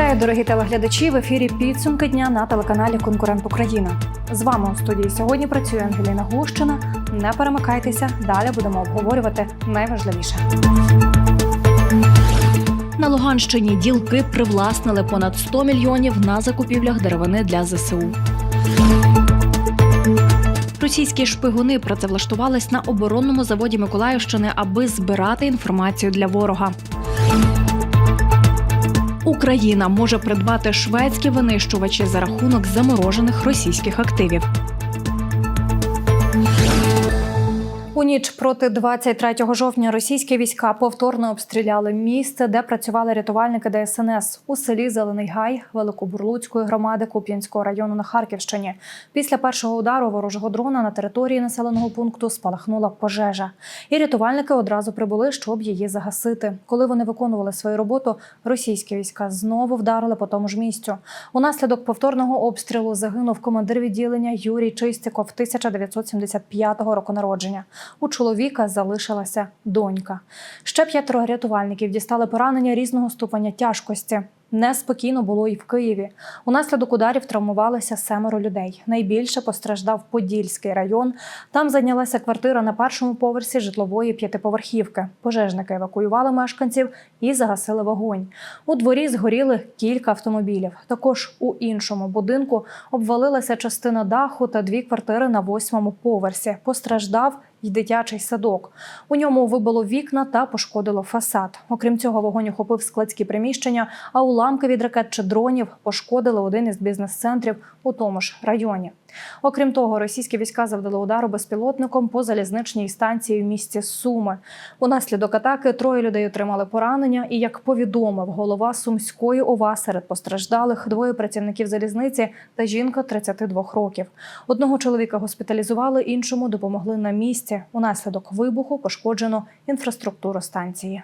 Вітаю, дорогі телеглядачі! В ефірі підсумки дня на телеканалі Конкурент Україна. З вами у студії сьогодні працює Ангеліна Глущина. Не перемикайтеся. Далі будемо обговорювати найважливіше. На Луганщині ділки привласнили понад 100 мільйонів на закупівлях деревини для ЗСУ. Російські шпигуни працевлаштувались на оборонному заводі Миколаївщини, аби збирати інформацію для ворога. Україна може придбати шведські винищувачі за рахунок заморожених російських активів. У ніч проти 23 жовтня російські війська повторно обстріляли місце, де працювали рятувальники ДСНС у селі Зелений Гай Великобурлуцької громади Куп'янського району на Харківщині. Після першого удару ворожого дрона на території населеного пункту спалахнула пожежа, і рятувальники одразу прибули, щоб її загасити. Коли вони виконували свою роботу, російські війська знову вдарили по тому ж місцю. Унаслідок повторного обстрілу загинув командир відділення Юрій Чистяков 1975 року народження. У чоловіка залишилася донька. Ще п'ятеро рятувальників дістали поранення різного ступеня тяжкості. Неспокійно було і в Києві. Унаслідок ударів травмувалися семеро людей. Найбільше постраждав Подільський район. Там зайнялася квартира на першому поверсі житлової п'ятиповерхівки. Пожежники евакуювали мешканців і загасили вогонь. У дворі згоріли кілька автомобілів. Також у іншому будинку обвалилася частина даху та дві квартири на восьмому поверсі. Постраждав й дитячий садок. У ньому вибило вікна та пошкодило фасад. Окрім цього, вогонь охопив складські приміщення, а уламки від ракет чи дронів пошкодили один із бізнес-центрів у тому ж районі. Окрім того, російські війська завдали удару безпілотником по залізничній станції в місті Суми. Унаслідок атаки троє людей отримали поранення. І як повідомив голова Сумської ОВА серед постраждалих двоє працівників залізниці та жінка 32 років. Одного чоловіка госпіталізували, іншому допомогли на місці. Унаслідок вибуху пошкоджено інфраструктуру станції.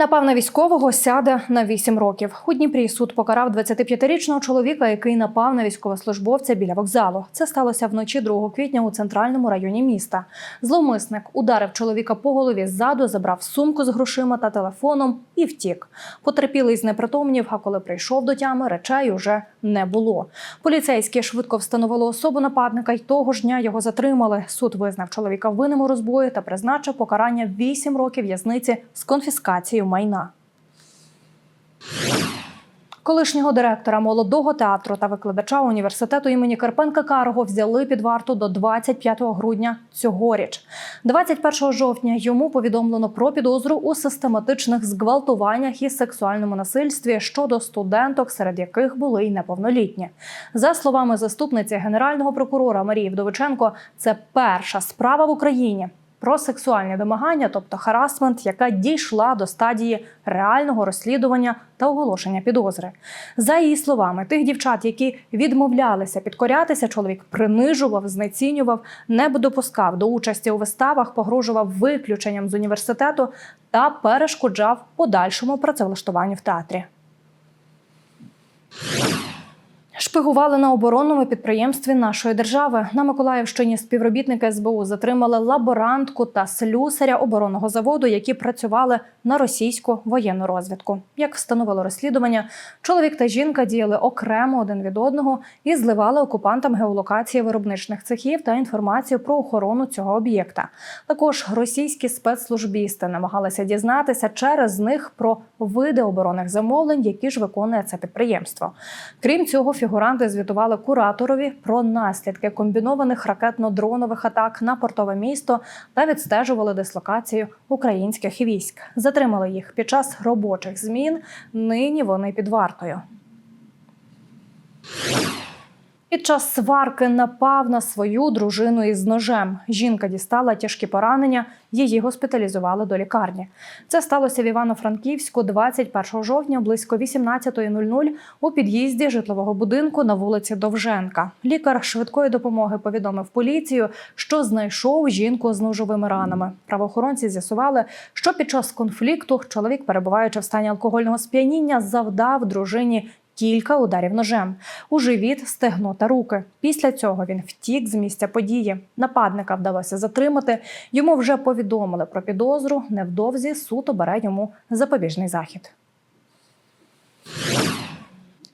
Напав на військового сяде на 8 років. У Дніпрі суд покарав 25-річного чоловіка, який напав на військовослужбовця біля вокзалу. Це сталося вночі 2 квітня у центральному районі міста. Зловмисник ударив чоловіка по голові ззаду, забрав сумку з грошима та телефоном і втік. Потерпілий знепритомнів, а коли прийшов до тями, речей уже не було. Поліцейські швидко встановили особу нападника, й того ж дня його затримали. Суд визнав чоловіка винним у розбої та призначив покарання 8 років в'язниці з конфіскацією майна. Колишнього директора молодого театру та викладача університету імені Карпенка Карого взяли під варту до 25 грудня цьогоріч. 21 жовтня йому повідомлено про підозру у систематичних зґвалтуваннях і сексуальному насильстві щодо студенток, серед яких були й неповнолітні. За словами заступниці генерального прокурора Марії Вдовиченко, це перша справа в Україні про сексуальні домагання, тобто харасмент, яка дійшла до стадії реального розслідування та оголошення підозри. За її словами, тих дівчат, які відмовлялися підкорятися, чоловік принижував, знецінював, не допускав до участі у виставах, погрожував виключенням з університету та перешкоджав подальшому працевлаштуванню в театрі. Шпигували на оборонному підприємстві нашої держави. На Миколаївщині співробітники СБУ затримали лаборантку та слюсаря оборонного заводу, які працювали на російську воєнну розвідку. Як встановило розслідування, чоловік та жінка діяли окремо один від одного і зливали окупантам геолокації виробничних цехів та інформацію про охорону цього об'єкта. Також російські спецслужбісти намагалися дізнатися через них про види оборонних замовлень, які ж виконує це підприємство. Крім цього, фігуранти звітували кураторові про наслідки комбінованих ракетно-дронових атак на портове місто та відстежували дислокацію українських військ. Затримали їх під час робочих змін. Нині вони під вартою. Під час сварки напав на свою дружину із ножем. Жінка дістала тяжкі поранення, її госпіталізували до лікарні. Це сталося в Івано-Франківську 21 жовтня близько 18.00 у під'їзді житлового будинку на вулиці Довженка. Лікар швидкої допомоги повідомив поліцію, що знайшов жінку з ножовими ранами. Правоохоронці з'ясували, що під час конфлікту чоловік, перебуваючи в стані алкогольного сп'яніння, завдав дружині кілька ударів ножем у живіт, стегно та руки. Після цього він втік з місця події. Нападника вдалося затримати. Йому вже повідомили про підозру. Невдовзі суд обере йому запобіжний захід.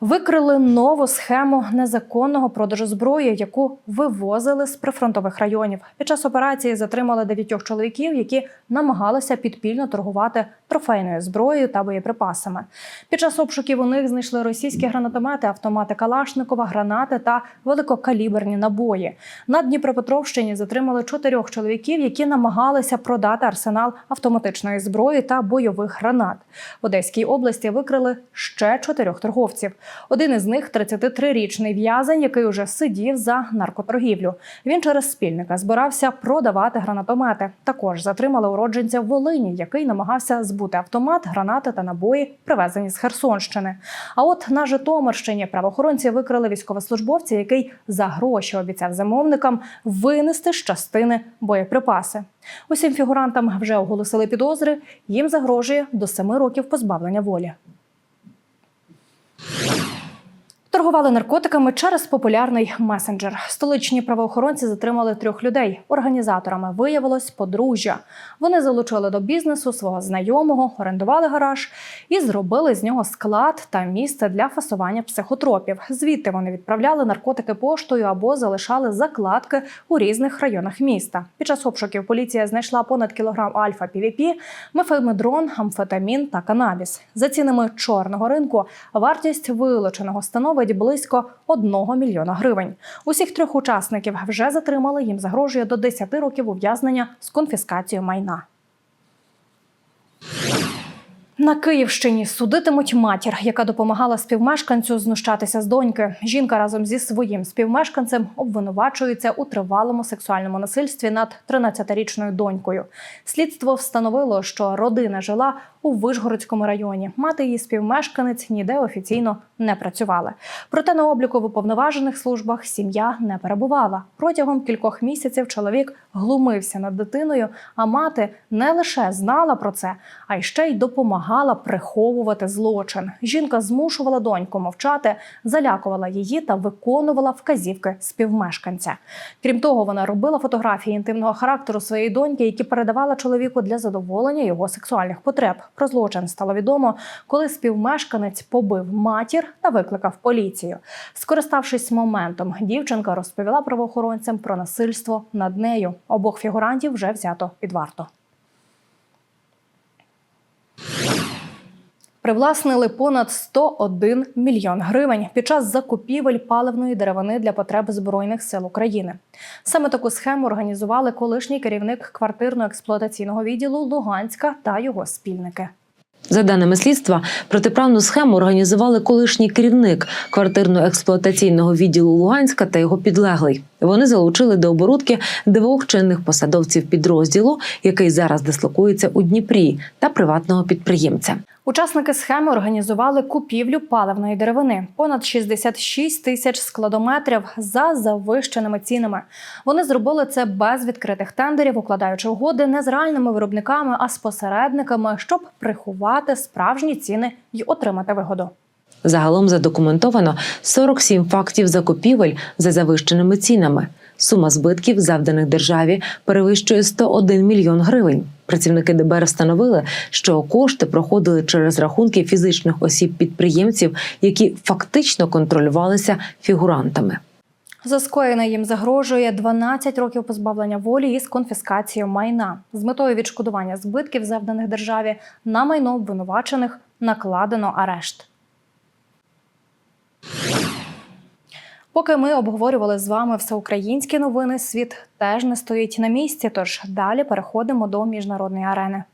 Викрили нову схему незаконного продажу зброї, яку вивозили з прифронтових районів. Під час операції затримали дев'ятьох чоловіків, які намагалися підпільно торгувати трофейною зброєю та боєприпасами. Під час обшуків у них знайшли російські гранатомети, автомати Калашникова, гранати та великокаліберні набої. На Дніпропетровщині затримали чотирьох чоловіків, які намагалися продати арсенал автоматичної зброї та бойових гранат. В Одеській області викрили ще чотирьох торговців. Один із них 33-річний в'язень, який уже сидів за наркоторгівлю. Він через спільника збирався продавати гранатомети. Також затримали уродженця в Волині, який намагався збути автомат, гранати та набої, привезені з Херсонщини. А от на Житомирщині правоохоронці викрили військовослужбовця, який за гроші обіцяв замовникам винести з частини боєприпаси. Усім фігурантам вже оголосили підозри. Їм загрожує до семи років позбавлення волі. Торгували наркотиками через популярний месенджер. Столичні правоохоронці затримали трьох людей. Організаторами виявилось подружжя. Вони залучили до бізнесу свого знайомого, орендували гараж і зробили з нього склад та місце для фасування психотропів. Звідти вони відправляли наркотики поштою або залишали закладки у різних районах міста. Під час обшуків поліція знайшла понад кілограм альфа пвп мефемедрон, амфетамін та канабіс. За цінами чорного ринку вартість вилученого становить близько 1 мільйона гривень. Усіх трьох учасників вже затримали. Їм загрожує до 10 років ув'язнення з конфіскацією майна. На Київщині судитимуть матір, яка допомагала співмешканцю знущатися з доньки. Жінка разом зі своїм співмешканцем обвинувачується у тривалому сексуальному насильстві над 13-річною донькою. Слідство встановило, що родина жила у Вишгородському районі. Мати її співмешканець ніде офіційно не працювала. Проте на обліку в уповноважених службах сім'я не перебувала. Протягом кількох місяців чоловік глумився над дитиною, а мати не лише знала про це, а й ще й допомагала приховувати злочин. Жінка змушувала доньку мовчати, залякувала її та виконувала вказівки співмешканця. Крім того, вона робила фотографії інтимного характеру своєї доньки, які передавала чоловіку для задоволення його сексуальних потреб. Про злочин стало відомо, коли співмешканець побив матір та викликав поліцію. Скориставшись моментом, дівчинка розповіла правоохоронцям про насильство над нею. Обох фігурантів вже взято під варту. Привласнили понад 101 мільйон гривень під час закупівель паливної деревини для потреб збройних сил України. Саме таку схему організували колишній керівник квартирно-експлуатаційного відділу Луганська та його спільники. За даними слідства, протиправну схему організували колишній керівник квартирно-експлуатаційного відділу Луганська та його підлеглий. Вони залучили до оборудки двох чинних посадовців підрозділу, який зараз дислокується у Дніпрі, та приватного підприємця. Учасники схеми організували купівлю паливної деревини понад 66 тисяч складометрів за завищеними цінами. Вони зробили це без відкритих тендерів, укладаючи угоди не з реальними виробниками, а з посередниками, щоб приховати справжні ціни й отримати вигоду. Загалом задокументовано 47 фактів закупівель за завищеними цінами. Сума збитків, завданих державі, перевищує 101 мільйон гривень. Працівники ДБР встановили, що кошти проходили через рахунки фізичних осіб підприємців, які фактично контролювалися фігурантами. За скоєне їм загрожує 12 років позбавлення волі із конфіскацією майна з метою відшкодування збитків, завданих державі, на майно обвинувачених накладено арешт. Поки ми обговорювали з вами всеукраїнські новини, світ теж не стоїть на місці. Тож далі переходимо до міжнародної арени.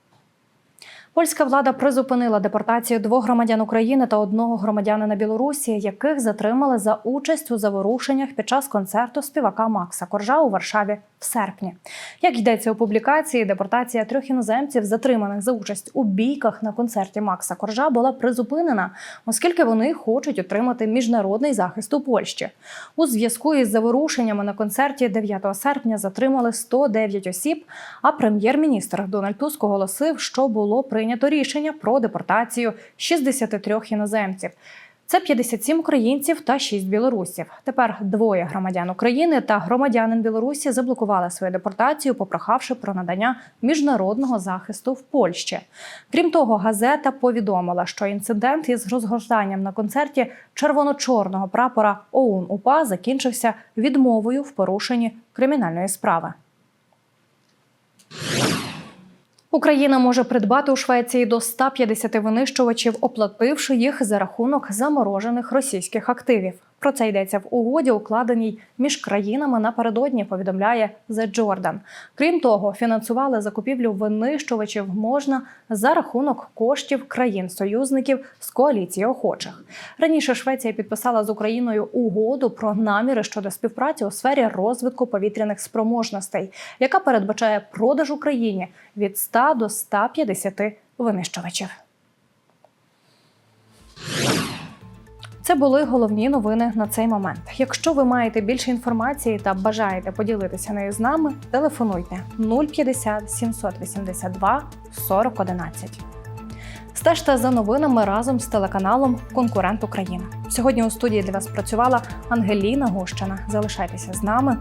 Польська влада призупинила депортацію двох громадян України та одного громадянина Білорусі, яких затримали за участь у заворушеннях під час концерту співака Макса Коржа у Варшаві в серпні. Як йдеться у публікації, депортація трьох іноземців, затриманих за участь у бійках на концерті Макса Коржа, була призупинена, оскільки вони хочуть отримати міжнародний захист у Польщі. У зв'язку із заворушеннями на концерті 9 серпня затримали 109 осіб. А прем'єр-міністр Дональд Туск оголосив, що було прийнято рішення про депортацію 63 іноземців. Це 57 українців та 6 білорусів. Тепер двоє громадян України та громадянин Білорусі заблокували свою депортацію, попрохавши про надання міжнародного захисту в Польщі. Крім того, газета повідомила, що інцидент із розгортанням на концерті червоно-чорного прапора ОУН УПА закінчився відмовою в порушенні кримінальної справи. Україна може придбати у Швеції до 150 винищувачів, оплативши їх за рахунок заморожених російських активів. Про це йдеться в угоді, укладеній між країнами напередодні. Повідомляє The Jordan. Крім того, фінансували закупівлю винищувачів можна за рахунок коштів країн-союзників з коаліції охочих. Раніше Швеція підписала з Україною угоду про наміри щодо співпраці у сфері розвитку повітряних спроможностей, яка передбачає продаж Україні від 100 до 150 винищувачів. Це були головні новини на цей момент. Якщо ви маєте більше інформації та бажаєте поділитися нею з нами, телефонуйте 050 782 4011. Стежте за новинами разом з телеканалом Конкурент Україна. Сьогодні у студії для вас працювала Ангеліна Гущина. Залишайтеся з нами.